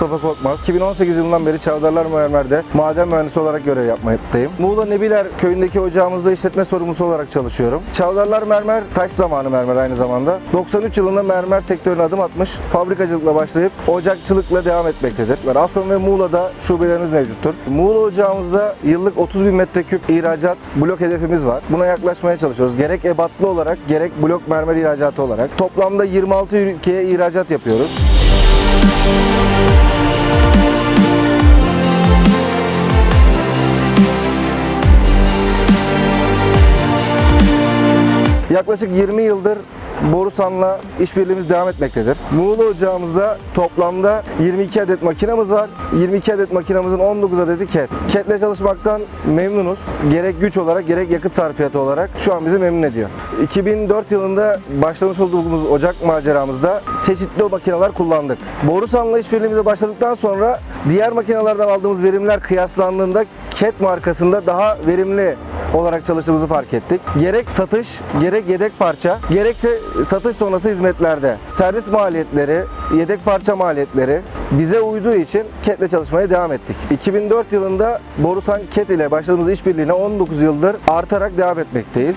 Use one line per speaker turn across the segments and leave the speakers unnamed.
Mustafa Korkmaz. 2018 yılından beri Çavdarlar Mermer'de maden mühendisi olarak görev yapmaktayım. Muğla Nebiler köyündeki ocağımızda işletme sorumlusu olarak çalışıyorum. Çavdarlar Mermer, taş zamanı mermer aynı zamanda. 93 yılında mermer sektörüne adım atmış, fabrikacılıkla başlayıp ocakçılıkla devam etmektedir. Afyon ve Muğla'da şubelerimiz mevcuttur. Muğla ocağımızda yıllık 30 bin metreküp ihracat blok hedefimiz var. Buna yaklaşmaya çalışıyoruz. Gerek ebatlı olarak gerek blok mermer ihracatı olarak. Toplamda 26 ülkeye ihracat yapıyoruz. Yaklaşık 20 yıldır Borusan'la işbirliğimiz devam etmektedir. Muğla ocağımızda toplamda 22 adet makinamız var. 22 adet makinamızın 19 adeti CAT. CAT'le çalışmaktan memnunuz. Gerek güç olarak gerek yakıt sarfiyatı olarak şu an bizi memnun ediyor. 2004 yılında başlamış olduğumuz ocak maceramızda çeşitli makineler kullandık. Borusan'la işbirliğimize başladıktan sonra diğer makinelerden aldığımız verimler kıyaslandığında CAT markasında daha verimli olarak çalıştığımızı fark ettik. Gerek satış, gerek yedek parça, gerekse satış sonrası hizmetlerde servis maliyetleri, yedek parça maliyetleri bize uyduğu için CAT'le çalışmaya devam ettik. 2004 yılında Borusan CAT ile başladığımız işbirliğine 19 yıldır artarak devam etmekteyiz.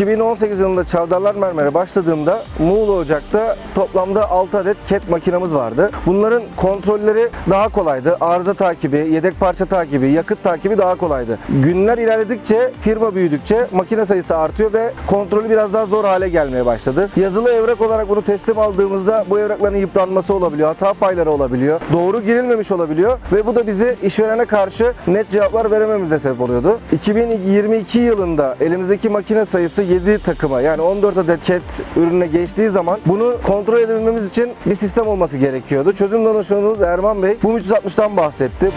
...2018 yılında Çavdarlar Mermer'e başladığımda Muğla Ocak'ta toplamda 6 adet CAT makinamız vardı. Bunların kontrolleri daha kolaydı. Arıza takibi, yedek parça takibi, yakıt takibi daha kolaydı. Günler ilerledikçe, firma büyüdükçe makine sayısı artıyor ve kontrolü biraz daha zor hale gelmeye başladı. Yazılı evrak olarak bunu teslim aldığımızda bu evrakların yıpranması olabiliyor, hata payları olabiliyor, doğru girilmemiş olabiliyor ve bu da bizi işverene karşı net cevaplar verememize sebep oluyordu. 2022 yılında elimizdeki makine sayısı 7 takıma yani 14 adet CAT ürününe geçtiği zaman bunu kontrol edebilmemiz için bir sistem olması gerekiyordu. Çözüm danışmanımız Erman Bey bu 360'tan bahsetti.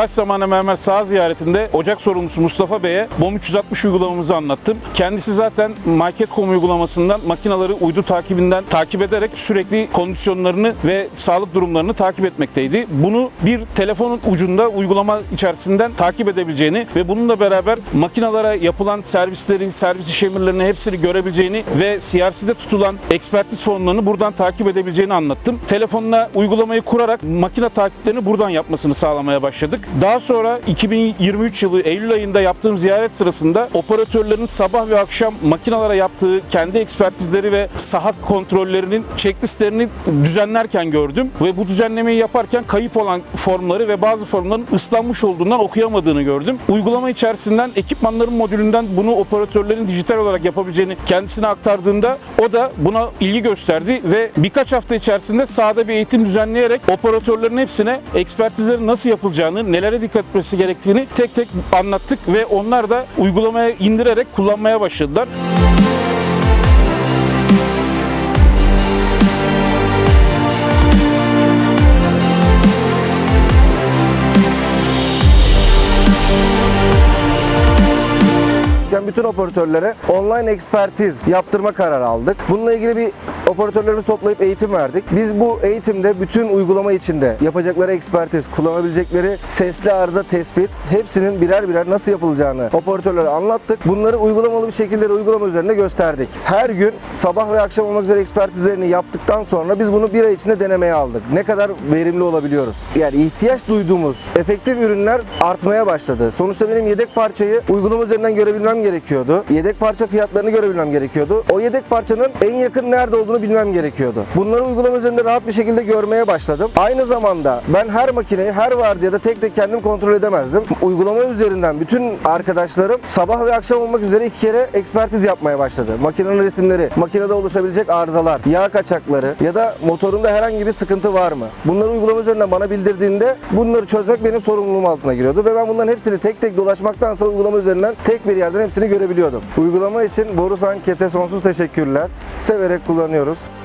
Taş Zamanı Mermer saha ziyaretinde ocak sorumlusu Mustafa Bey'e BOM 360 uygulamamızı anlattım. Kendisi zaten Market.com uygulamasından makinaları uydu takibinden takip ederek sürekli kondisyonlarını ve sağlık durumlarını takip etmekteydi. Bunu bir telefonun ucunda uygulama içerisinden takip edebileceğini ve bununla beraber makinalara yapılan servisleri, servis işemirlerini hepsini görebileceğini ve CRC'de tutulan ekspertiz formlarını buradan takip edebileceğini anlattım. Telefonla uygulamayı kurarak makine takiplerini buradan yapmasını sağlamaya başladık. Daha sonra 2023 yılı Eylül ayında yaptığım ziyaret sırasında operatörlerin sabah ve akşam makinalara yaptığı kendi ekspertizleri ve saha kontrollerinin checklistlerini düzenlerken gördüm ve bu düzenlemeyi yaparken kayıp olan formları ve bazı formların ıslanmış olduğundan okuyamadığını gördüm. Uygulama içerisinden ekipmanların modülünden bunu operatörlerin dijital olarak yapabileceğini kendisine aktardığında o da buna ilgi gösterdi ve birkaç hafta içerisinde sahada bir eğitim düzenleyerek operatörlerin hepsine ekspertizlerin nasıl yapılacağını, nelere dikkat etmesi gerektiğini tek tek anlattık ve onlar da uygulamaya indirerek kullanmaya başladılar.
Bütün operatörlere online ekspertiz yaptırma kararı aldık. Bununla ilgili bir operatörlerimizi toplayıp eğitim verdik. Biz bu eğitimde bütün uygulama içinde yapacakları ekspertiz, kullanabilecekleri sesli arıza tespit hepsinin birer birer nasıl yapılacağını operatörlere anlattık. Bunları uygulamalı bir şekilde de uygulama üzerinde gösterdik. Her gün sabah ve akşam olmak üzere ekspertizlerini yaptıktan sonra biz bunu bir ay içinde denemeye aldık. Ne kadar verimli olabiliyoruz? Yani ihtiyaç duyduğumuz efektif ürünler artmaya başladı. Sonuçta benim yedek parçayı uygulama üzerinden görebilmem gerekiyordu. Yedek parça fiyatlarını görebilmem gerekiyordu. O yedek parçanın en yakın nerede olduğunu bilmem gerekiyordu. Bunları uygulama üzerinde rahat bir şekilde görmeye başladım. Aynı zamanda ben her makineyi her vardiyada tek tek kendim kontrol edemezdim. Uygulama üzerinden bütün arkadaşlarım sabah ve akşam olmak üzere iki kere ekspertiz yapmaya başladı. Makinenin resimleri, makinede oluşabilecek arızalar, yağ kaçakları ya da motorunda herhangi bir sıkıntı var mı? Bunları uygulama üzerinden bana bildirdiğinde bunları çözmek benim sorumluluğum altına giriyordu ve ben bunların hepsini tek tek dolaşmaktansa uygulama üzerinden tek bir yerden hepsini görebiliyordum. Uygulama için Borusan Kete sonsuz teşekkürler. Severek kullanıyoruz.